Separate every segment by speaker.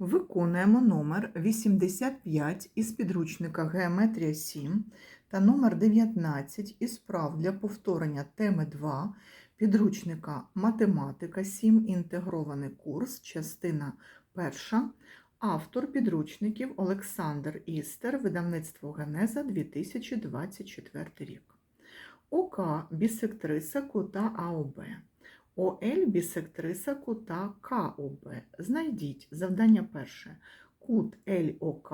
Speaker 1: Виконуємо номер 85 із підручника Геометрія 7 та номер 19 із прав для повторення теми 2 підручника Математика 7. Інтегрований курс, частина 1. Автор підручників Олександр Істер, видавництво Генеза 2024 рік. ОК бісектриса кута АОБ. ОЛ бісектриса кута КОБ. Знайдіть завдання перше. Кут ЛОК,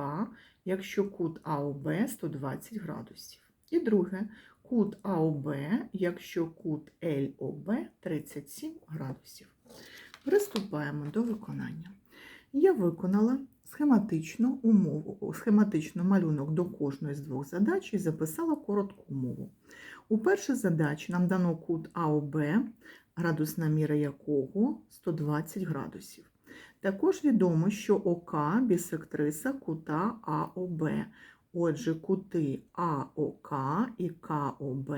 Speaker 1: якщо кут АОБ 120 градусів. І друге. Кут АОБ, якщо кут ЛОБ 37 градусів. Приступаємо до виконання. Я виконала схематичну умову, схематично малюнок до кожної з двох задач і записала коротку умову. У першій задачі нам дано кут АОБ, градусна міра якого 120 градусів. Також відомо, що ОК бісектриса кута АОБ. Отже, кути АОК і КОБ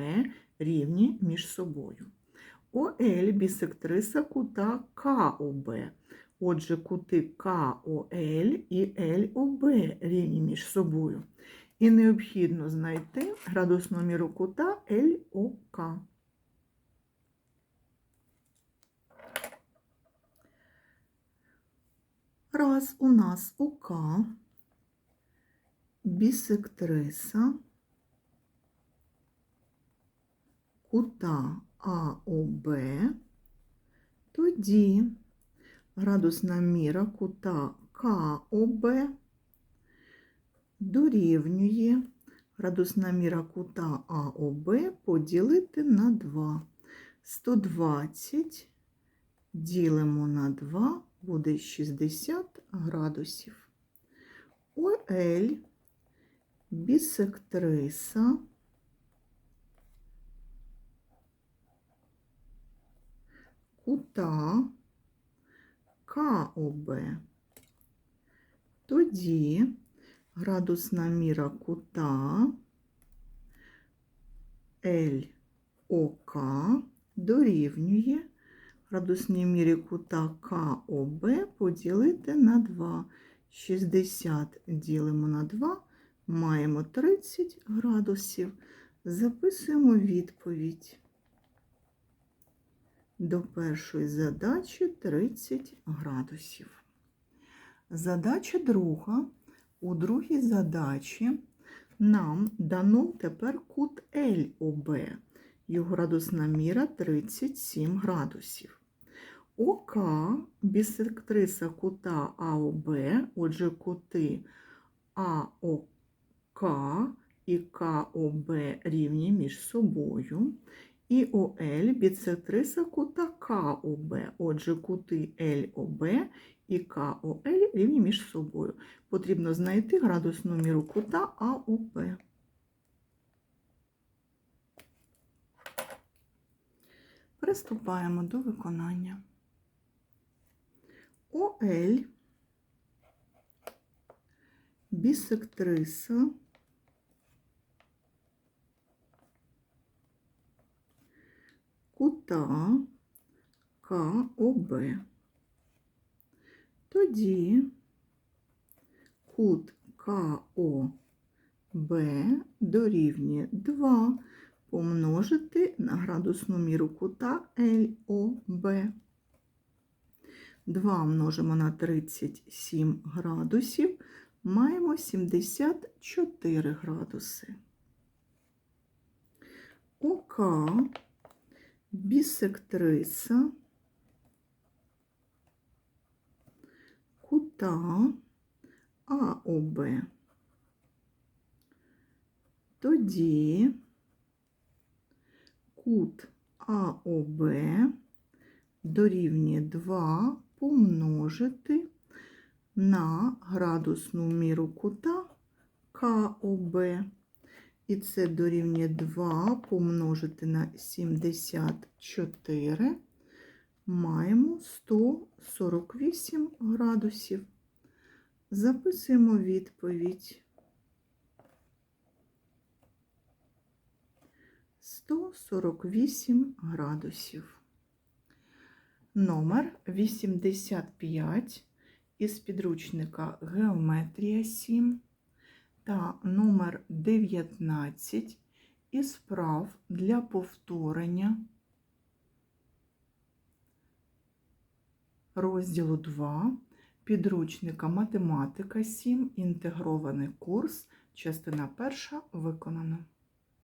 Speaker 1: рівні між собою. ОЛ бісектриса кута КОБ. Отже, кути КОЛ і ЛОБ рівні між собою. І необхідно знайти градусну міру кута ЛОК. Раз у нас ОК бісектриса. Кута АОБ, тоді градусна міра кута КОБ дорівнює градусна міра кута АОБ поділити на 2. 120 ділимо на 2 буде 60 градусів. ОЛ бісектриса кута КОБ. Тоді градусна міра кута ЛОК дорівнює градусній мірі кута КОБ поділити на 2. 60 ділимо на 2, маємо 30 градусів. Записуємо відповідь. До першої задачі 30 градусів. Задача друга. У другій задачі нам дано тепер кут ЛОБ. Його градусна міра 37 градусів. ОК бісектриса кута АОБ, отже, кути АОК і КОБ рівні між собою. І ОЛ бісектриса кута КОБ, отже, кути ЛОБ і КОЛ рівні між собою. Потрібно знайти градусну міру кута АОП. Приступаємо до виконання. ОЛ бісектриса кута КОБ. Тоді кут КОБ дорівнює 2 помножити на градусну міру кута ЛОБ. 2 множимо на 37 градусів, маємо 74 градуси. ОК бісектриса кута АОБ. Тоді кут АОБ дорівнює 2 помножити на градусну міру кута КОБ. І це дорівнює 2 помножити на 74. Маємо 148 градусів. Записуємо відповідь. 148 градусів. Номер 85 із підручника Геометрія 7 та номер 19 із справ для повторення розділу 2 підручника Математика 7, інтегрований курс, частина перша виконана.